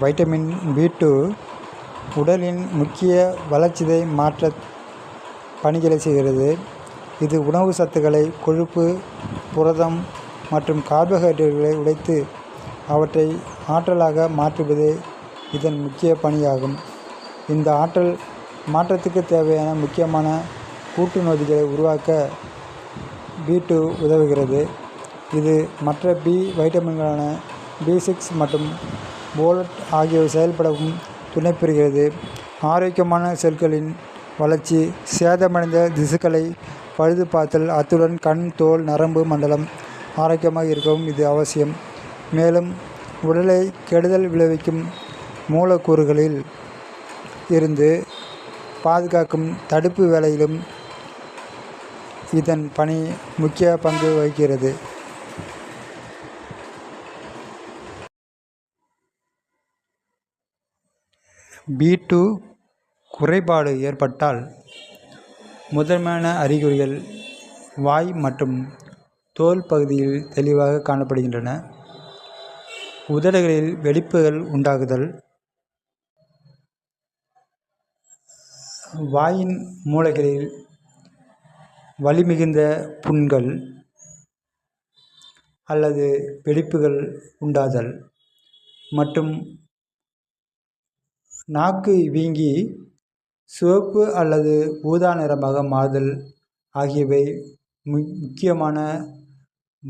Vitamin B two உடலின் முக்கிய வளர்ச்சிதை மாற்ற பணிகளை செய்கிறது. இது உணவு சத்துக்களை கொழுப்பு புரதம் மற்றும் கார்போஹைட்ரேட்டுகளை உடைத்து அவற்றை ஆற்றலாக மாற்றுவதே இதன் முக்கிய பணியாகும். இந்த ஆற்றல் மாற்றத்துக்கு தேவையான முக்கியமான கூட்டு நொதிகளை உருவாக்க பி டூ உதவுகிறது. இது மற்ற பி வைட்டமின்களான பி சிக்ஸ் மற்றும் போலட் ஆகியவை செயல்படவும் துணை பெறுகிறது ஆரோக்கியமான செல்களின் வளர்ச்சி சேதமடைந்த திசுக்களை பழுது பார்த்தல் அத்துடன் கண் தோல் நரம்பு மண்டலம் ஆரோக்கியமாக இருக்கவும் இது அவசியம். மேலும் உடலை கெடுதல் விளைவிக்கும் மூலக்கூறுகளில் இருந்து பாதுகாக்கும் தடுப்பு வேலையிலும் இதன் பணி முக்கிய பங்கு வகிக்கிறது. பி டூ குறைபாடு ஏற்பட்டால் முதன்மையான அறிகுறிகள் வாய் மற்றும் தோல் பகுதியில் தெளிவாக காணப்படுகின்றன. உதடுகளில் வெடிப்புகள் உண்டாகுதல். வாயின் மூளைகளில் வலிமிகுந்த புண்கள் அல்லது வெடிப்புகள் உண்டாதல் மற்றும் நாக்கு வீங்கி சிவப்பு அல்லது ஊதா நிறமாக மாறுதல் ஆகியவை மு முக்கியமான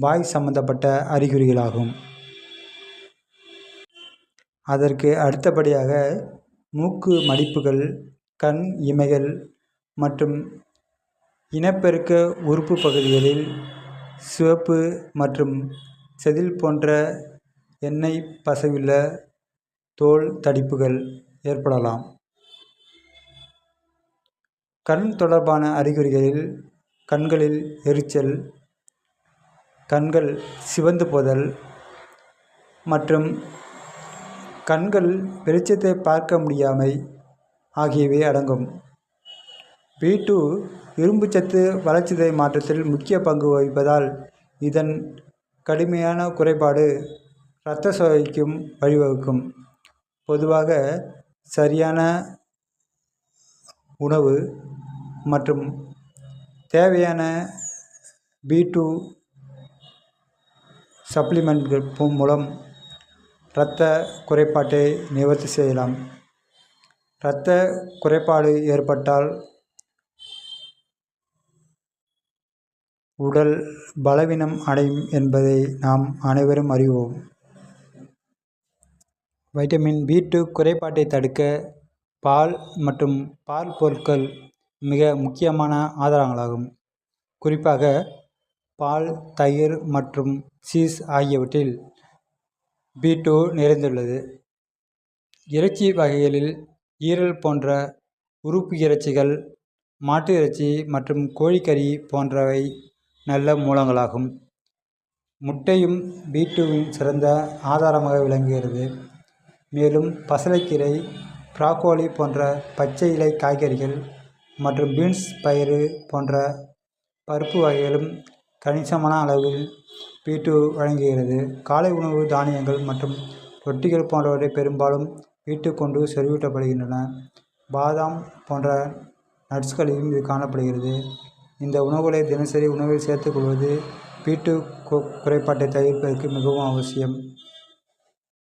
வாய் சம்பந்தப்பட்ட அறிகுறிகளாகும். அதற்கு அடுத்தபடியாக மூக்கு மடிப்புகள் கண் இமைகள் மற்றும் இனப்பெருக்க உறுப்பு பகுதிகளில் சிவப்பு மற்றும் செதில் போன்ற எண்ணெய் பசையுள்ள தோல் தடிப்புகள். ஏற்படலாம். கண் தொடர்பான அறிகுறிகளில் கண்களில் எரிச்சல் கண்கள் சிவந்து போதல் மற்றும் கண்கள் வெளிச்சத்தை பார்க்க முடியாமை ஆகியவை அடங்கும். பி டூ இரும்புச்சத்து வளர்ச்சிதை மாற்றத்தில் முக்கிய பங்கு வகிப்பதால் இதன் கடுமையான குறைபாடு இரத்த சோகைக்கும் வழிவகுக்கும். பொதுவாக சரியான உணவு மற்றும் தேவையான பி டூ சப்ளிமெண்ட்கள் மூலம் இரத்த குறைபாட்டை நிவர்த்தி செய்யலாம். இரத்த குறைபாடு ஏற்பட்டால் உடல் பலவீனம் அடையும் என்பதை நாம் அனைவரும் அறிவோம். வைட்டமின் பி டூ குறைபாட்டை தடுக்க பால் மற்றும் பால் பொருட்கள் மிக முக்கியமான ஆதாரங்களாகும். குறிப்பாக பால் தயிர் மற்றும் சீஸ் ஆகியவற்றில் பி டூ நிறைந்துள்ளது. இறைச்சி வகைகளில் ஈரல் போன்ற உறுப்பு இறைச்சிகள் மாட்டு இறைச்சி மற்றும் கோழிக்கறி போன்றவை நல்ல மூலங்களாகும். முட்டையும் பி டூவின் சிறந்த ஆதாரமாக விளங்குகிறது. மேலும் பசலைக்கீரை ப்ராக்கோலி போன்ற பச்சை இலை காய்கறிகள் மற்றும் பீன்ஸ் பயிறு போன்ற பருப்பு வகைகளும் கணிசமான அளவில் வீட்டு வழங்குகிறது. காலை உணவு தானியங்கள் மற்றும் ரொட்டிகள் போன்றவற்றை பெரும்பாலும் வீட்டு கொண்டு செறிவூட்டப்படுகின்றன பாதாம் போன்ற நட்ஸ்களிலும் இது காணப்படுகிறது. இந்த உணவுகளை தினசரி உணவில் சேர்த்துக்கொள்வது கொள்வது டூ குறைபாட்டை தவிர்ப்பதற்கு மிகவும் அவசியம்.